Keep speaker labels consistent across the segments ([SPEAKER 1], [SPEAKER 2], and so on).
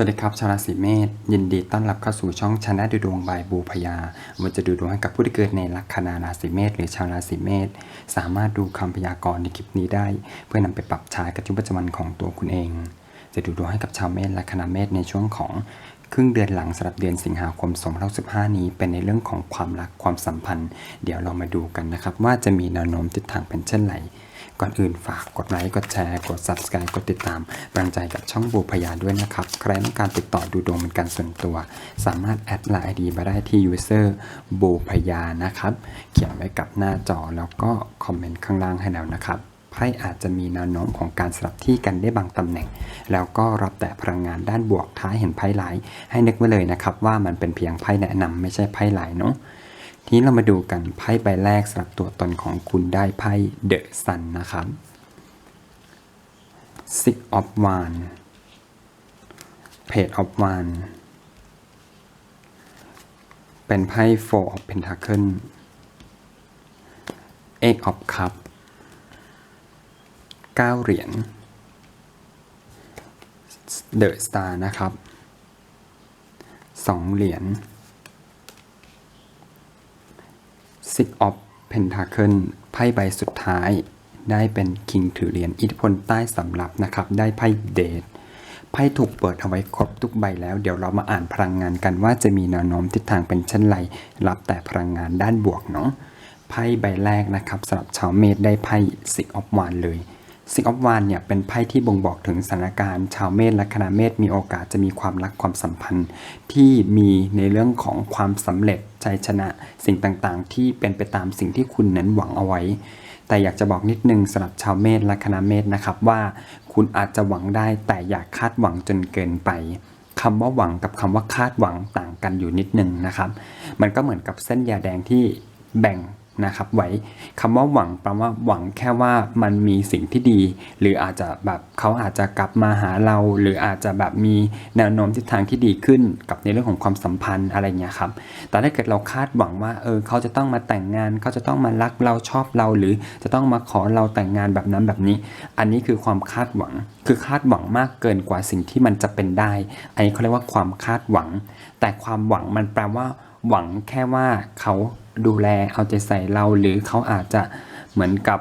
[SPEAKER 1] สวัสดีครับชาวราศีเมษยินดีต้อนรับเข้าสู่ช่องชนะดูดวงบายบูพยาวันจะดูดวงให้กับผู้ที่เกิดในลัคนาราศีเมษหรือชาวราศีเมษสามารถดูคำพยากรณ์ในคลิปนี้ได้ เพื่อนำไปปรับใช้กับชีวิตประจำวันของตัวคุณเอง จะดูดวงให้กับชาวเมษลัคนาเมษในช่วงของครึ่งเดือนหลังสำหรับเดือนสิงหาคม2015นี้เป็นในเรื่องของความรักความสัมพันธ์ เดี๋ยวเรามาดูกันนะครับว่าจะมีแนวโน้มทิศทางเป็นเช่นไร ก่อนอื่นฝากกดไลค์กดแชร์กด subscribe กดติดตามกำลังใจกับช่องบูพยาด้วยนะครับ ใครต้องการติดต่อดูดวงเป็นการส่วนตัว สามารถแอดไลน์ไอดีมาได้ที่ user บูพยานะครับ เขียนไว้กับหน้าจอแล้วก็คอมเมนต์ข้างล่างให้แล้วนะครับไพ่อาจจะมีแนวโน้มของการสลับที่กันได้บางตำแหน่ง แล้วก็รับแต่พลังงานด้านบวกท้ายเห็นไพ่หลาย ให้นึกไว้เลยนะครับว่ามันเป็นเพียงไพ่แนะนำไม่ใช่ไพ่หลายเนาะ ทีนี้เรามาดูกันไพ่ใบแรกสำหรับตัวตนของคุณได้ไพ่เดอะซันนะครับ Six of Wands Page of Wands เป็นไพ่ Four of Pentacle Eight of Cup เก้าเหรียญ The Star นะครับสองเหรียญ Six of Pentacle ไพ่ใบสุดท้าย ได้เป็นคิงถือเหรียญอิทธิพลใต้สำรับนะครับ ได้ไพ่เดทไพ่ถูกเปิดเอาไว้ครบทุกใบแล้ว เดี๋ยวเรามาอ่านพลังงานกันว่าจะมีแนวโน้มทิศทางเป็นเช่นไร รับแต่พลังงานด้านบวกเนาะไพ่ใบแรกนะครับสำหรับชาวเมษได้ไพ่สิกออฟวานเลย สิกออฟวานเนี่ยเป็นไพ่ที่บ่งบอกถึงสถานการณ์ ชาวเมษและคณะเมษมีโอกาสจะมีความรักความสัมพันธ์ ที่มีในเรื่องของความสำเร็จชัยชนะสิ่งต่างๆ ที่เป็นไปตามสิ่งที่คุณนั้นหวังเอาไว้ แต่อยากจะบอกนิดนึงสำหรับชาวเมษและคณะเมษนะครับว่าคุณอาจจะหวังได้แต่อย่าคาดหวังจนเกินไปคำว่าหวังกับคำว่าคาดหวังต่างกันอยู่นิดนึงนะครับ มันก็เหมือนกับเส้นยาแดงที่แบ่ง นะครับไว้คำว่าหวังแปลว่าหวังแค่ว่ามันมีสิ่งที่ดี หรืออาจจะแบบเขาอาจจะกลับมาหาเรา หรืออาจจะแบบมีแนวโน้มทิศทางที่ดีขึ้นกับในเรื่องของความสัมพันธ์อะไรเงี้ยครับแต่ถ้าเกิดเราคาดหวังว่าเออเขาจะต้องมาแต่งงานเขาจะต้องมารักเราชอบเรา หรือจะต้องมาขอเราแต่งงานแบบนั้นแบบนี้ อันนี้คือความคาดหวัง คือคาดหวังมากเกินกว่าสิ่งที่มันจะเป็นได้ อันนี้เขาเรียกว่าความคาดหวัง แต่ความหวังมันแปลว่าหวังแค่ว่าเขา ดูแลเอาใจใส่เราหรือเขาอาจจะเหมือนกับ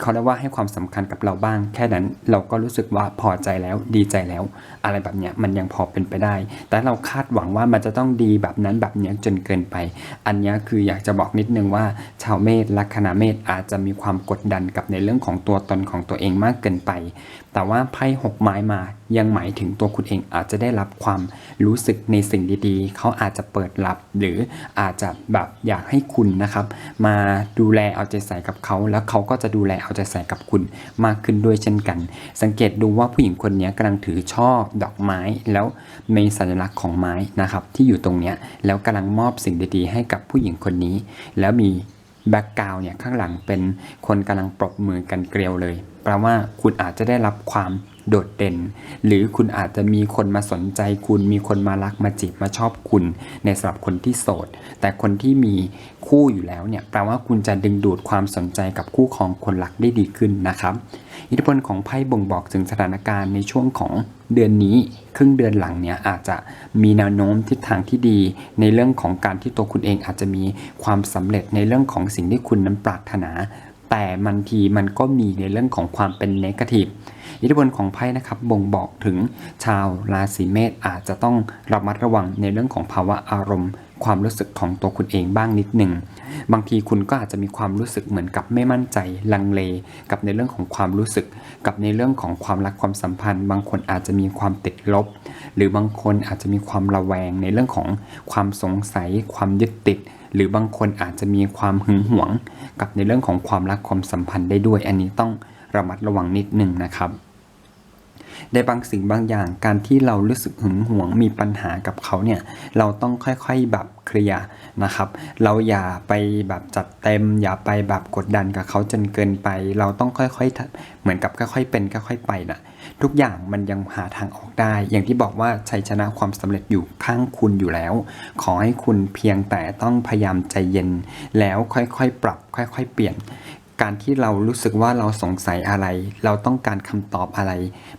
[SPEAKER 1] เขาเรียกว่าให้ความสำคัญกับเราบ้าง แค่นั้นเราก็รู้สึกว่าพอใจแล้วดีใจแล้ว อะไรแบบเนี้ยมันยังพอเป็นไปได้ แต่เราคาดหวังว่ามันจะต้องดีแบบนั้นแบบเนี้ยจนเกินไป อันเนี้ยคืออยากจะบอกนิดนึงว่า ชาวเมษลัคนาเมษอาจจะมีความกดดันกับในเรื่องของตัวตนของตัวเองมากเกินไป แต่ว่าไพ่หกไม้มายังหมายถึงตัวคุณเองอาจจะได้รับความรู้สึกในสิ่งดีๆ เขาอาจจะเปิดรับ หรืออาจจะแบบอยากให้คุณนะครับ มาดูแลเอาใจใส่กับเขาแล้วเขาก็จะดูแลเอาใจใส่กับคุณมากขึ้นด้วยเช่นกัน สังเกตดูว่าผู้หญิงคนนี้กำลังถือช่อดอกไม้แล้วมีสัญลักษณ์ของไม้นะครับที่อยู่ตรงนี้แล้วกำลังมอบสิ่งดีๆ ให้กับผู้หญิงคนนี้ แล้วมีแบ็กกราวเนี่ยข้างหลังเป็นคนกำลังปรบมือกันเกลียวเลย แปลว่าคุณอาจจะได้รับความโดดเด่น หรือคุณอาจจะมีคนมาสนใจคุณ มีคนมารักมาจีบมาชอบคุณ ในสำหรับคนที่โสด แต่คนที่มีคู่อยู่แล้วเนี่ยแปลว่าคุณจะดึงดูดความสนใจกับคู่ของคนรักได้ดีขึ้นนะครับ อิทธิพลของไพ่บ่งบอกถึงสถานการณ์ในช่วงของเดือนนี้ครึ่งเดือนหลังเนี่ยอาจจะมีแนวโน้มทิศทางที่ดี ในเรื่องของการที่ตัวคุณเองอาจจะมีความสำเร็จในเรื่องของสิ่งที่คุณนั้นปรารถนา แต่มันทีมันก็มีในเรื่องของความเป็นเนกาทีฟอิทธิพลของไพ่นะครับบ่งบอกถึงชาวราศีเมษอาจจะต้องระมัดระวังในเรื่องของภาวะอารมณ์ ความรู้สึกของตัวคุณเองบ้างนิดหนึ่ง บางทีคุณก็อาจจะมีความรู้สึกเหมือนกับไม่มั่นใจลังเล กับในเรื่องของความรู้สึก กับในเรื่องของความรักความสัมพันธ์ บางคนอาจจะมีความติดลบ หรือบางคนอาจจะมีความระแวงในเรื่องของความสงสัย ความยึดติด หรือบางคนอาจจะมีความหึงหวง กับในเรื่องของความรักความสัมพันธ์ได้ด้วย อันนี้ต้องระมัดระวังนิดหนึ่งนะครับ ในบางสิ่งบางอย่างการที่เรารู้สึกหึงหวงมีปัญหากับเขาเนี่ยเราต้องค่อยๆแบบเคลียร์นะครับ เราอย่าไปแบบจัดเต็ม อย่าไปแบบกดดันกับเขาจนเกินไป เราต้องค่อยๆเหมือนกับค่อยๆเป็นค่อยๆไปนะทุกอย่างมันยังหาทางออกได้ อย่างที่บอกว่าชัยชนะความสำเร็จอยู่ข้างคุณอยู่แล้ว ขอให้คุณเพียงแต่ต้องพยายามใจเย็น แล้วค่อยๆปรับ ค่อยๆเปลี่ยน การที่เรารู้สึกว่าเราสงสัยอะไร เราต้องการคำตอบอะไร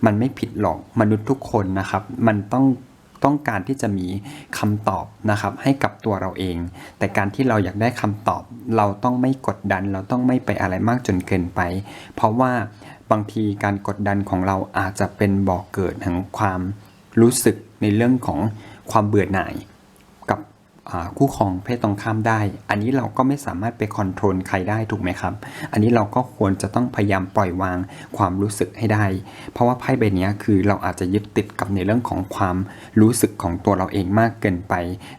[SPEAKER 1] มันไม่ผิดหรอกมนุษย์ทุกคนนะครับ มันต้องต้องการที่จะมีคำตอบนะครับ ให้กับตัวเราเอง แต่การที่เราอยากได้คำตอบ เราต้องไม่กดดัน เราต้องไม่ไปอะไรมากจนเกินไป เพราะว่าบางทีการกดดันของเราอาจจะเป็นบ่อกเกิดแห่งความรู้สึกในเรื่องของความเบื่อหน่าย คู่ครองเพศตรงข้ามได้ อันนี้เราก็ไม่สามารถไปคอนโทรลใครได้ถูกไหมครับ อันนี้เราก็ควรจะต้องพยายามปล่อยวางความรู้สึกให้ได้ เพราะว่าไพ่ใบนี้คือเราอาจจะยึดติดกับในเรื่องของความรู้สึกของตัวเราเองมากเกินไป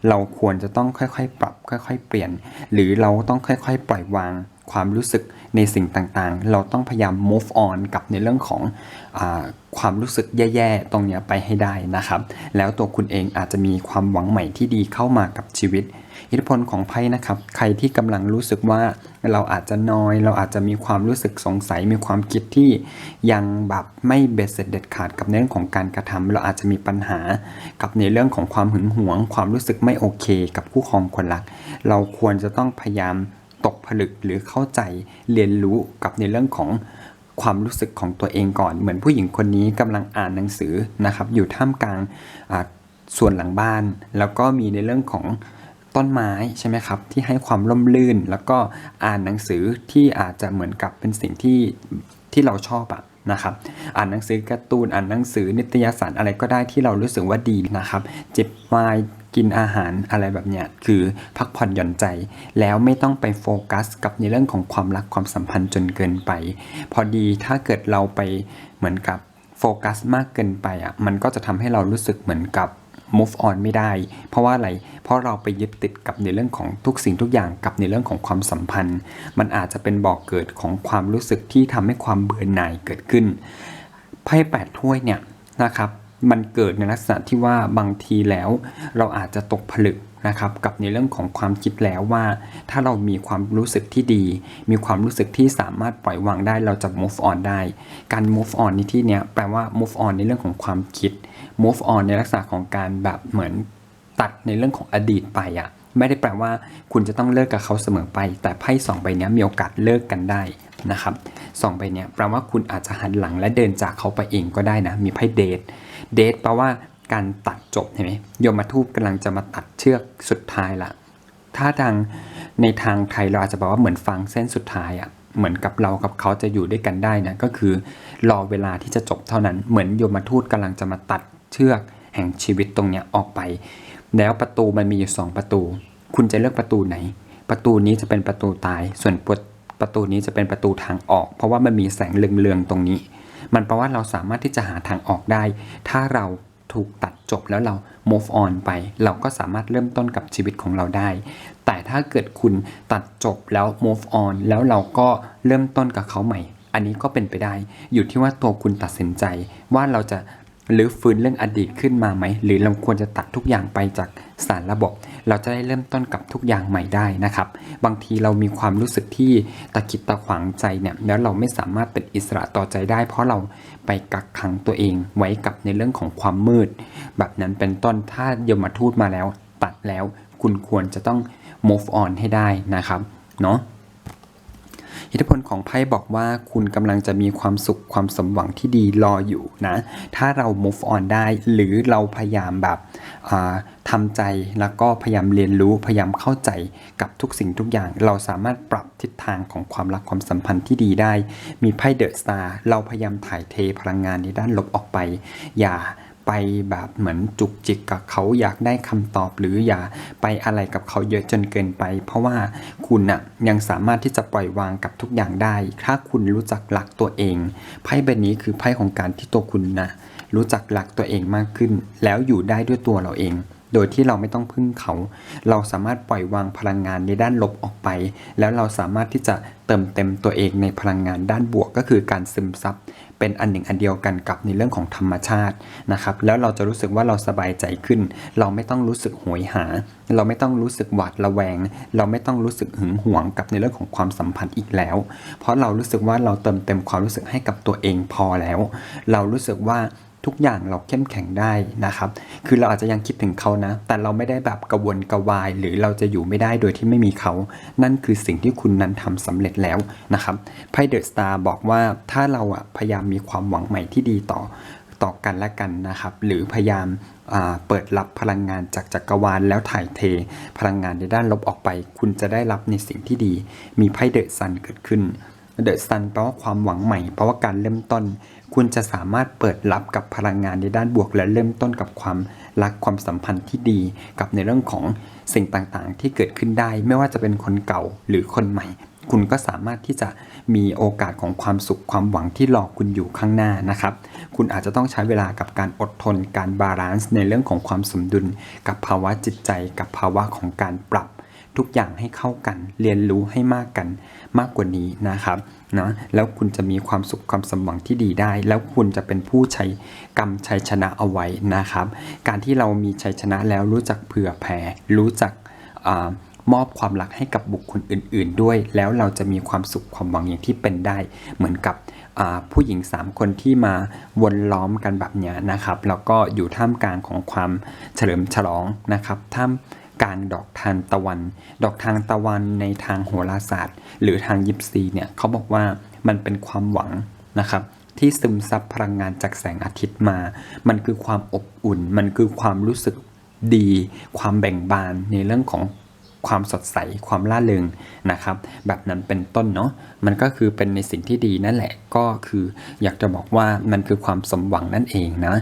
[SPEAKER 1] เราควรจะต้องค่อยๆ ปรับ ค่อย ๆ เปลี่ยน หรือเราต้องค่อย ๆ ปล่อยวาง ความรู้สึกในสิ่งต่างๆ เราต้องพยายาม move on กับในเรื่องของอความรู้สึกแย่ๆ ตรงนี้ไปให้ได้นะครับ แล้วตัวคุณเองอาจจะมีความหวังใหม่ที่ดีเข้ามากับชีวิต อิทธิพลของไพ่นะครับ ใครที่กำลังรู้สึกว่าเราอาจจะน้อย เราอาจจะมีความรู้สึกสงสัย มีความคิดที่ยังแบบไม่เบ็ดเสร็จเด็ดขาดกับในเรื่องของการกระทำเราอาจจะมีปัญหากับในเรื่องของความหึงหวง ความรู้สึกไม่โอเค กับคู่ครองคนรัก เราควรจะต้องพยายาม ตกผลึกหรือเข้าใจเรียนรู้กับในเรื่องของความรู้สึกของตัวเองก่อน เหมือนผู้หญิงคนนี้กำลังอ่านหนังสือนะครับ อยู่ท่ามกลางส่วนหลังบ้าน แล้วก็มีในเรื่องของต้นไม้ใช่ไหมครับ ที่ให้ความร่มรื่น แล้วก็อ่านหนังสือที่อาจจะเหมือนกับเป็นสิ่งที่ที่เราชอบอะนะครับ อ่านหนังสือการ์ตูนอ่านหนังสือนิตยสารอะไรก็ได้ที่เรารู้สึกว่าดีนะครับจิบไวน์ กินอาหารอะไรแบบเนี้ยคือพักผ่อนหย่อนใจ แล้วไม่ต้องไปโฟกัส กับในเรื่องของความรักความสัมพันธ์จนเกินไป พอดีถ้าเกิดเราไปเหมือนกับโฟกัสมากเกินไปอะมันก็จะทำให้เรารู้สึกเหมือนกับ move on ไม่ได้ เพราะว่าอะไร เพราะเราไปยึดติดกับในเรื่องของทุกสิ่งทุกอย่างกับในเรื่องของความสัมพันธ์ มันอาจจะเป็นบ่อกเกิดของความรู้สึกที่ทำให้ความเบื่อหน่ายเกิดขึ้นไพ่แปดถ้วยเนี่ยนะครับ มันเกิดในลักษณะที่ว่าบางทีแล้ว เราอาจจะตกผลึกนะครับกับในเรื่องของความคิดแล้วว่า ถ้าเรามีความรู้สึกที่ดี มีความรู้สึกที่สามารถปล่อยวางได้เราจะ move on ได้ การ move on ในที่นี้แปลว่า move on ในเรื่องของความคิด move on ในลักษณะของการแบบเหมือนตัดในเรื่องของอดีตไปอะไม่ได้แปลว่าคุณจะต้องเลิกกับเขาเสมอไป แต่ไพ่สองใบนี้มีโอกาสเลิกกันได้นะครับสองใบเนี้ยแปลว่าคุณอาจจะหันหลังและเดินจากเขาไปเองก็ได้นะมีไพ่เดท เดทแปลว่าการตัดจบเห็นไหมโยมทูตกำลังจะมาตัดเชือกสุดท้ายละถ้าทางในทางไทยเราอาจจะบอกว่าเหมือนฟังเส้นสุดท้ายอะ่ะเหมือนกับเรากับเขาจะอยู่ด้วยกันได้นะก็คือรอเวลาที่จะจบเท่านั้น เหมือนโยมทูตกำลังจะมาตัดเชือกแห่งชีวิตตรงเนี้ยออกไป แล้วประตูมันมีอยู่สองประตู คุณจะเลือกประตูไหน ประตูนี้จะเป็นประตูตาย ส่วนประตูนี้จะเป็นประตูทางออก เพราะว่ามันมีแสงเรืองๆตรงนี้ มันแปลว่าเราสามารถที่จะหาทางออกได้ ถ้าเราถูกตัดจบแล้วเรา move on ไป เราก็สามารถเริ่มต้นกับชีวิตของเราได้ แต่ถ้าเกิดคุณตัดจบแล้ว move on แล้วเราก็เริ่มต้นกับเขาใหม่ อันนี้ก็เป็นไปได้ อยู่ที่ว่าตัวคุณตัดสินใจว่าเราจะ หรือฟื้นเรื่องอดีตขึ้นมาไหม หรือเราควรจะตัดทุกอย่างไปจากสารระบบ เราจะได้เริ่มต้นกับทุกอย่างใหม่ได้นะครับ บางทีเรามีความรู้สึกที่ตะกิดตะขวางใจเนี่ยแล้วเราไม่สามารถเป็นอิสระต่อใจได้ เพราะเราไปกักขังตัวเองไว้กับในเรื่องของความมืด แบบนั้นเป็นต้นถ้ายมทูตมาแล้ว ตัดแล้วคุณควรจะต้อง move on ให้ได้นะครับเนาะ อิทธิพลของไพ่บอกว่าคุณกำลังจะมีความสุขความสมหวังที่ดีรออยู่นะ ถ้าเรา move on ได้หรือเราพยายามแบบทำใจแล้วก็พยายามเรียนรู้พยายามเข้าใจกับทุกสิ่งทุกอย่าง เราสามารถปรับทิศทางของความรักความสัมพันธ์ที่ดีได้ มีไพ่เดอะสตาร์เราพยายามถ่ายเทพลังงานในด้านลบออกไป อย่า ไปแบบเหมือนจุกจิกกับเขาอยากได้คำตอบหรืออย่าไปอะไรกับเขาเยอะจนเกินไป เพราะว่าคุณน่ะยังสามารถที่จะปล่อยวางกับทุกอย่างได้ ถ้าคุณรู้จักรักตัวเองไพ่ใบนี้คือไพ่ของการที่ตัวคุณนะรู้จักรักตัวเองมากขึ้น แล้วอยู่ได้ด้วยตัวเราเองโดยที่เราไม่ต้องพึ่งเขา เราสามารถปล่อยวางพลังงานในด้านลบออกไป แล้วเราสามารถที่จะเติมเต็มตัวเองในพลังงานด้านบวกก็คือการซึมซับ เป็นอันหนึ่งอันเดียวกันกับในเรื่องของธรรมชาตินะครับ แล้วเราจะรู้สึกว่าเราสบายใจขึ้น เราไม่ต้องรู้สึกหวยหา เราไม่ต้องรู้สึกหวาดระแวง เราไม่ต้องรู้สึกหึงหวงกับในเรื่องของความสัมพันธ์อีกแล้ว เพราะเรารู้สึกว่าเราเติมเต็มความรู้สึกให้กับตัวเองพอแล้ว เรารู้สึกว่า ทุกอย่างเราเข้มแข็งได้นะครับ คือเราอาจจะยังคิดถึงเขานะ แต่เราไม่ได้แบบกระวนกระวาย หรือเราจะอยู่ไม่ได้โดยที่ไม่มีเขา นั่นคือสิ่งที่คุณนั้นทำสำเร็จแล้วนะครับ ไพ่เดอะสตาร์บอกว่าถ้าเราอะพยายามมีความหวังใหม่ที่ดีต่อต่อกันและกันนะครับ หรือพยายามอ่าเปิดรับพลังงานจากจักรวาลแล้วถ่ายเท พลังงานในด้านลบออกไป คุณจะได้รับในสิ่งที่ดี มีไพ่เดอะซันเกิดขึ้น เดอะซันแปลว่าความหวังใหม่แปลว่าการเริ่มต้น คุณจะสามารถเปิดรับกับพลังงานในด้านบวก และเริ่มต้นกับความรักความสัมพันธ์ที่ดี กับในเรื่องของสิ่งต่างๆ ที่เกิดขึ้นได้ ไม่ว่าจะเป็นคนเก่าหรือคนใหม่ คุณก็สามารถที่จะมีโอกาสของความสุขความหวังที่รอคุณอยู่ข้างหน้านะครับ คุณอาจจะต้องใช้เวลากับการอดทน การบาลานซ์ในเรื่องของความสมดุล กับภาวะจิตใจ กับภาวะของการปรับ ทุกอย่างให้เข้ากัน เรียนรู้ให้มากกันมากกว่านี้นะครับนะแล้วคุณจะมีความสุขความสมหวังที่ดีได้ แล้วคุณจะเป็นผู้ใช้กรรมชัยชนะเอาไว้นะครับ การที่เรามีชัยชนะแล้วรู้จักเผื่อแผ่รู้จักอมอบความรักให้กับบุคคลอื่น ๆ ด้วย แล้วเราจะมีความสุขความหวังอย่างที่เป็นได้ เหมือนกับผู้หญิง 3 คนที่มาวนล้อมกันแบบนี้นะครับ แล้วก็อยู่ท่ามกลางของความเฉลิมฉลองนะครับท่าม กลางดอกทานตะวัน ดอกทานตะวันในทางโหราศาสตร์ หรือทางยิปซีเนี่ยเขาบอกว่ามันเป็นความหวังนะครับที่ซึมซับพลังงานจากแสงอาทิตย์มา มันคือความอบอุ่น มันคือความรู้สึกดี ความแบ่งบานในเรื่องของ ความสดใสความล่าเริงนะครับ แบบนั้นเป็นต้นเนาะมันก็คือเป็นในสิ่งที่ดีนั่นแหละก็คืออยากจะบอกว่ามันคือความสมหวังนั่นเองนะ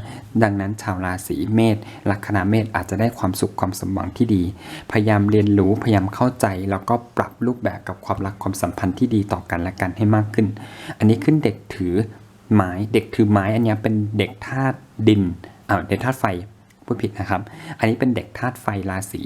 [SPEAKER 1] ดังนั้นชาวราศีเมษลัคนาเมษอาจจะได้ความสุขความสมหวังที่ดี พยายามเรียนรู้พยายามเข้าใจ แล้วก็ปรับรูปแบบกับความรักความสัมพันธ์ที่ดีต่อกันและกันให้มากขึ้น อันนี้ขึ้นเด็กถือไม้เด็กถือไม้อันนี้เป็นเด็กธาตุดินอ่าเด็กธาตุไฟ พูดผิดนะครับ อันนี้เป็นเด็กธาตุไฟราศี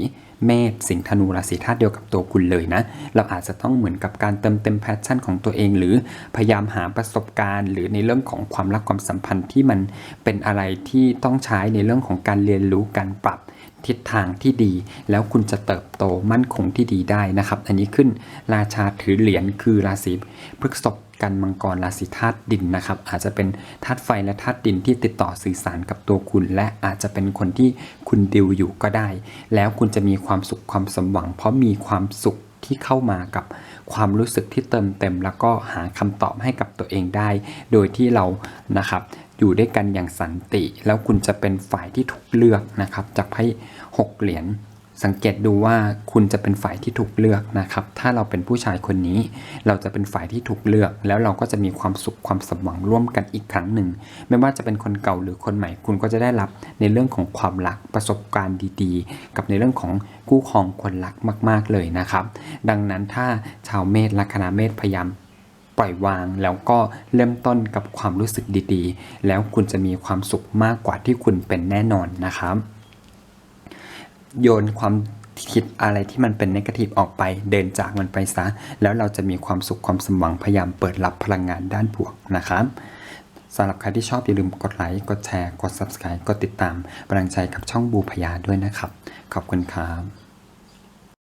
[SPEAKER 1] เมษสิงห์ธนูราศีธาตุเดียวกับตัวคุณเลยนะ เราอาจจะต้องเหมือนกับการเติมเต็มแพชชั่นของตัวเอง หรือพยายามหาประสบการณ์ หรือในเรื่องของความรักความสัมพันธ์ที่มันเป็นอะไรที่ต้องใช้ในเรื่องของการเรียนรู้การปรับ ทิศทางที่ดี แล้วคุณจะเติบโตมั่นคงที่ดีได้นะครับ อันนี้ขึ้นราชาถือเหรียญคือราศีพฤษภกันมังกรราศีธาตุดินนะครับ อาจจะเป็นธาตุไฟและธาตุดินที่ติดต่อสื่อสารกับตัวคุณ และอาจจะเป็นคนที่คุณดิวอยู่ก็ได้ แล้วคุณจะมีความสุขความสมหวัง เพราะมีความสุขที่เข้ามากับความรู้สึกที่เติมเต็ม แล้วก็หาคำตอบให้กับตัวเองได้ โดยที่เรานะครับ อยู่ด้วยกันอย่างสันติ แล้วคุณจะเป็นฝ่ายที่ถูกเลือกนะครับ จากไพ่หกเหรียญสังเกตดูว่าคุณจะเป็นฝ่ายที่ถูกเลือกนะครับ ถ้าเราเป็นผู้ชายคนนี้ เราจะเป็นฝ่ายที่ถูกเลือก แล้วเราก็จะมีความสุขความสมหวังร่วมกันอีกครั้งหนึ่ง ไม่ว่าจะเป็นคนเก่าหรือคนใหม่ คุณก็จะได้รับในเรื่องของความรักประสบการณ์ดีๆ กับในเรื่องของคู่ครองคนรักมาก ๆเลยนะครับ ดังนั้นถ้าชาวเมษลัคนาเมษพยายาม ปล่อยวาง แล้วก็เริ่มต้นกับความรู้สึกดีๆ แล้วคุณจะมีความสุขมากกว่าที่คุณเป็นแน่นอนนะครับ โยนความคิดอะไรที่มันเป็นนกาทีฟออกไป เดินจากมันไปซะ แล้วเราจะมีความสุขความสมหวังพยายามเปิดรับพลังงานด้านบวกนะครับสำหรับใครที่ชอบอย่าลืมกดไลค์กดแชร์ กด Subscribe กดติดตามกำลังใจกับช่องบูพยาด้วยนะครับ ขอบคุณครับ